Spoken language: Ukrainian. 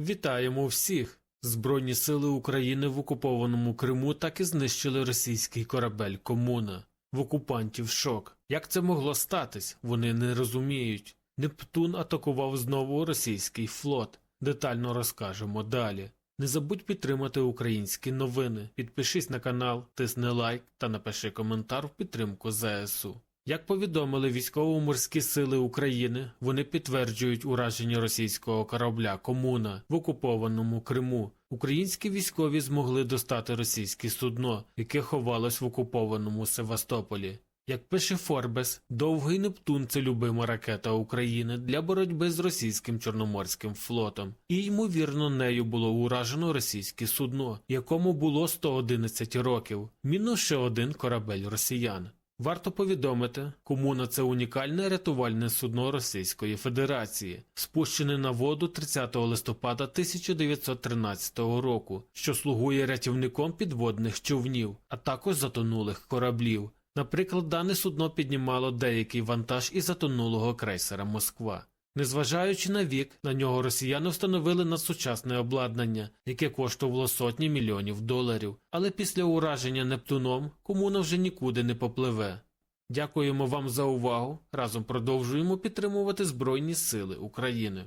Вітаємо всіх! Збройні сили України в окупованому Криму так і знищили російський корабель Комуна. В окупантів шок. Як це могло статись? Вони не розуміють. Нептун атакував знову російський флот. Детально розкажемо далі. Не забудь підтримати українські новини. Підпишись на канал, тисни лайк та напиши коментар в підтримку ЗСУ. Як повідомили військово-морські сили України, вони підтверджують ураження російського корабля Комуна в окупованому Криму. Українські військові змогли достати російське судно, яке ховалось в окупованому Севастополі. Як пише Форбес, довгий Нептун це любима ракета України для боротьби з російським Чорноморським флотом, і ймовірно, нею було уражено російське судно, якому було 111 років, мінус ще один корабель росіян. Варто повідомити, комуна це унікальне рятувальне судно Російської Федерації, спущене на воду 30 листопада 1913 року, що слугує рятівником підводних човнів, а також затонулих кораблів. Наприклад, дане судно піднімало деякий вантаж із затонулого крейсера Москва. Незважаючи на вік, на нього росіяни встановили надсучасне обладнання, яке коштувало сотні мільйонів доларів, але після ураження Нептуном комуна вже нікуди не попливе. Дякуємо вам за увагу. Разом продовжуємо підтримувати Збройні Сили України.